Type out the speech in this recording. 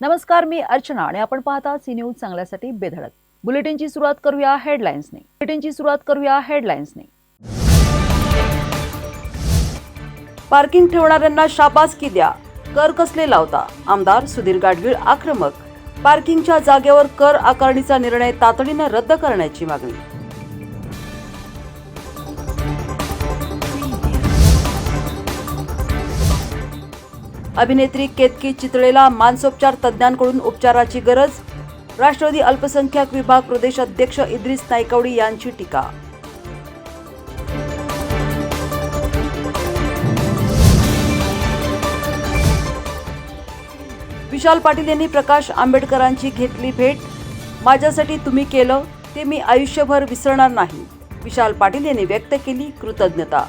नमस्कार मी अर्चना आणि आपण पाहता सी न्यूज चांगल्यासाठी बेधडक. बुलेटिनची सुरुवात करूया हेडलाईन्सने बुलेटिनची सुरुवात करूया हेडलाईन्सने पार्किंग ठेवणाऱ्यांना शाबासकी द्या. कर कसले लावता? आमदार सुधीर गाडगीळ आक्रमक. पार्किंगच्या जागेवर कर आकारणीचा निर्णय तातडीनं रद्द करण्याची मागणी. अभिनेत्री केतकी चितळेला मानसोपचार तज्ज्ञांकडून उपचाराची गरज? राष्ट्रवादी अल्पसंख्याक विभाग प्रदेश अध्यक्ष इद्रिस नायकवडी यांची टीका. विशाल पाटील यांनी प्रकाश आंबेडकरांची घेतली भेट. माझ्यासाठी तुम्ही केलं ते मी आयुष्यभर विसरणार नाही. विशाल पाटील यांनी व्यक्त केली कृतज्ञता.